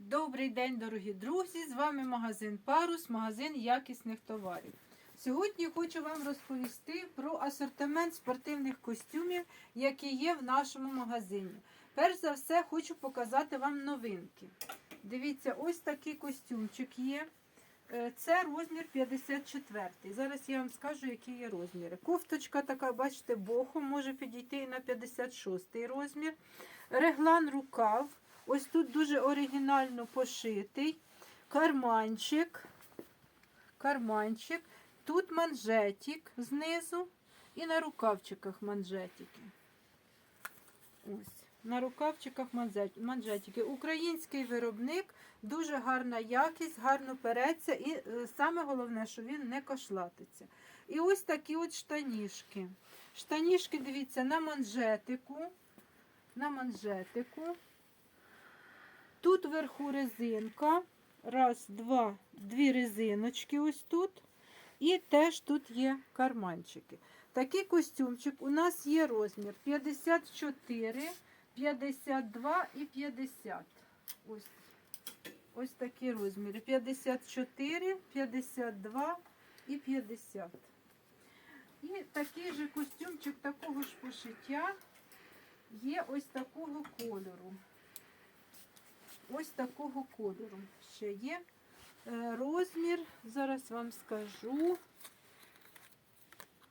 Добрий день, дорогі друзі! З вами магазин Парус, магазин якісних товарів. Сьогодні хочу вам розповісти про асортимент спортивних костюмів, які є в нашому магазині. Перш за все, хочу показати вам новинки. Дивіться, ось такий костюмчик є. Е, Це розмір 54. Зараз я вам скажу, які є розміри. Кофточка така, бачите, бохом може підійти і на 56 розмір. Реглан рукав. Ось тут дуже оригінально пошитий. Карманчик. Карманчик. Тут манжетик знизу. І на рукавчиках манжетики. Ось. На рукавчиках манжетики. Український виробник, дуже гарна якість, гарно переться, і е, саме головне, що він не кошлатиться. І ось такі от штанішки. Штанішки, дивіться, на манжетику. На манжетику. Тут вверху резинка. Раз, два, дві резиночки ось тут. І теж тут є карманчики. Такий костюмчик у нас є розмір 54, 52 і 50. Ось, ось такі розміри. 54, 52 і 50. І такий же костюмчик такого ж пошиття є ось такого кольору. Ось такого кольору ще є. Е, Розмір, зараз вам скажу.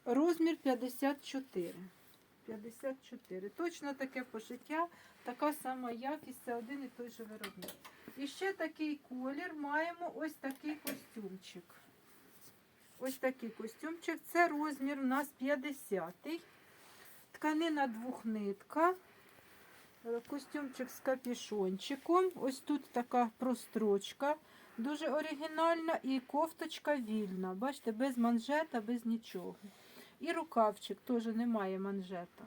Розмір 54. 54. Точно таке пошиття, така сама якість, це один і той же виробник. І ще такий колір маємо ось такий костюмчик. Ось такий костюмчик. Це розмір у нас 50. Тканина двохнитка. Е, Костюмчик з капішончиком. Ось тут така прострочка. Дуже оригінальна і кофточка вільна. Бачите, без манжета, без нічого. І рукавчик теж немає манжета.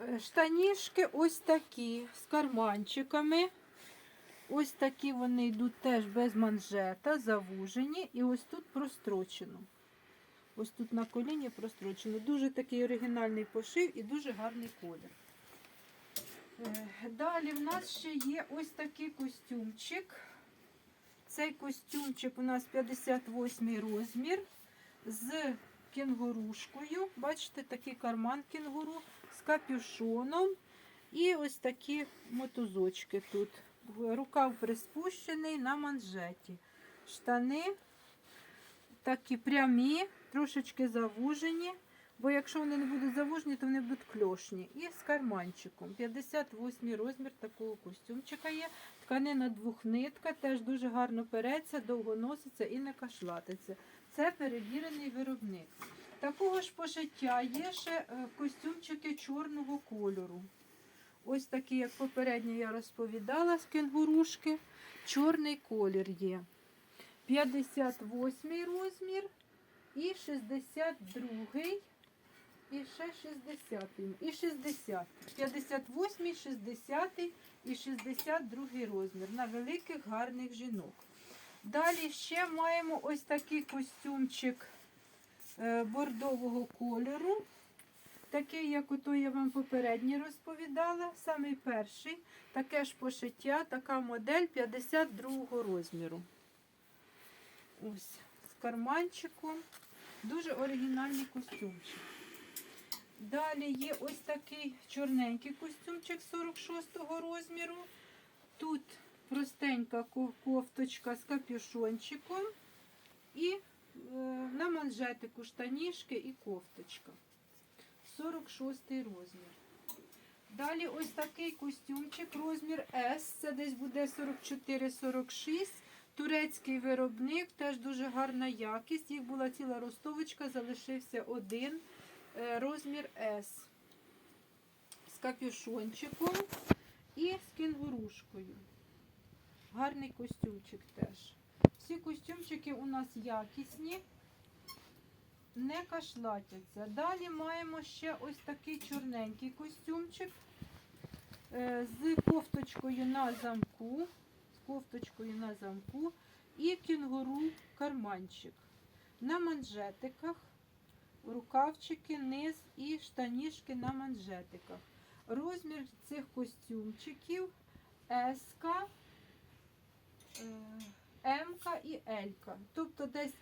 Е, Штанішки ось такі з карманчиками. Ось такі вони йдуть теж без манжета, завужені. І ось тут прострочено. Ось тут на коліні прострочено. Дуже такий оригінальний пошив і дуже гарний колір. Е, Далі в нас ще є ось такий костюмчик. Цей костюмчик у нас 58 розмір з кенгурушкою. Бачите, такий карман кенгуру з капюшоном. І ось такі мотузочки тут. Рукав приспущений на манжеті. Штани такі прямі, трошечки завужені. Бо якщо вони не будуть завужені, то вони будуть кльошні. І з карманчиком. 58 розмір такого костюмчика є. Тканина двохнитка, теж дуже гарно переться, довго носиться і не кашлатиться. Це перевірений виробник. Такого ж пошиття є ще е, костюмчики чорного кольору. Ось такі, як попередньо я розповідала з кенгурушки. Чорний колір є. 58 розмір і 62 і ще 60 і 60. 58, 60 і 62 розмір на великих гарних жінок. Далі ще маємо ось такий костюмчик е, бордового кольору. Такий, як ото я вам попередньо розповідала, самий перший, таке ж пошиття, така модель 52 розміру. Ось, з карманчиком. Дуже оригінальний костюмчик. Далі є ось такий чорненький костюмчик 46-го розміру. Тут простенька кофточка з капюшончиком. І е, на манжетику штанішки і кофточка. 46 розмір. Далі ось такий костюмчик, розмір S. Це десь буде 44-46. Турецький виробник, теж дуже гарна якість. Їх була ціла ростовочка, залишився один. Е, Розмір S. З капюшончиком і з кенгурушкою. Гарний костюмчик теж. Всі костюмчики у нас якісні, не кашлатяться. Далі маємо ще ось такий чорненький костюмчик е, з кофточкою на замку. З кофточкою на замку і кінгуру карманчик. На манжетиках, рукавчики, низ і штанішки на манжетиках. Розмір цих костюмчиків С, М і Л. Тобто десь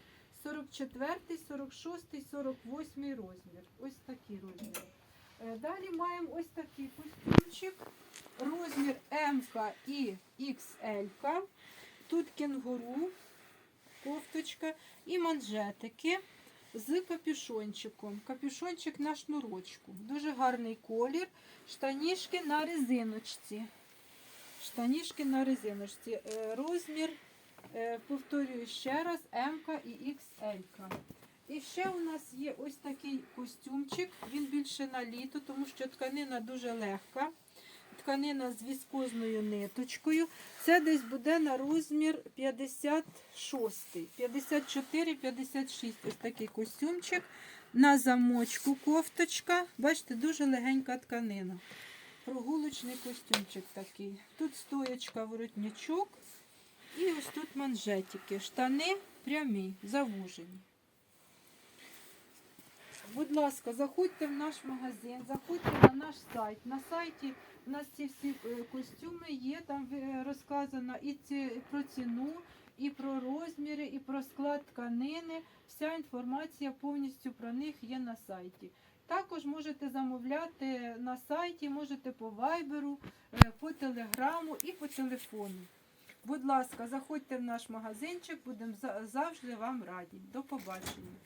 44, 46, 48 розмір. Ось такі розміри. Е, Далі маємо ось такий костюмчик. Розмір М і XL. Тут кенгуру, кофточка і манжетики з капюшончиком. Капюшончик на шнурочку. Дуже гарний колір. Штанішки на резиночці. Штанішки на резиночці. Е, Розмір, е, повторюю ще раз, М і XL. І ще у нас є ось такий костюмчик. Він більше на літо, тому що тканина дуже легка. Тканина з віскозною ниточкою. Це десь буде на розмір 56, 54-56. Ось такий костюмчик. На замочку кофточка. Бачите, дуже легенька тканина. Прогулочний костюмчик такий. Тут стоячка, воротничок. І ось тут манжетики. Штани прямі, завужені. Будь ласка, заходьте в наш магазин, заходьте на наш сайт. На сайті у нас ці всі е, костюми є, там е, розказано і ці, про ціну, і про розміри, і про склад тканини. Вся інформація повністю про них є на сайті. Також можете замовляти на сайті, можете по вайберу, е, по телеграму і по телефону. Будь ласка, заходьте в наш магазинчик, будемо завжди вам раді. До побачення.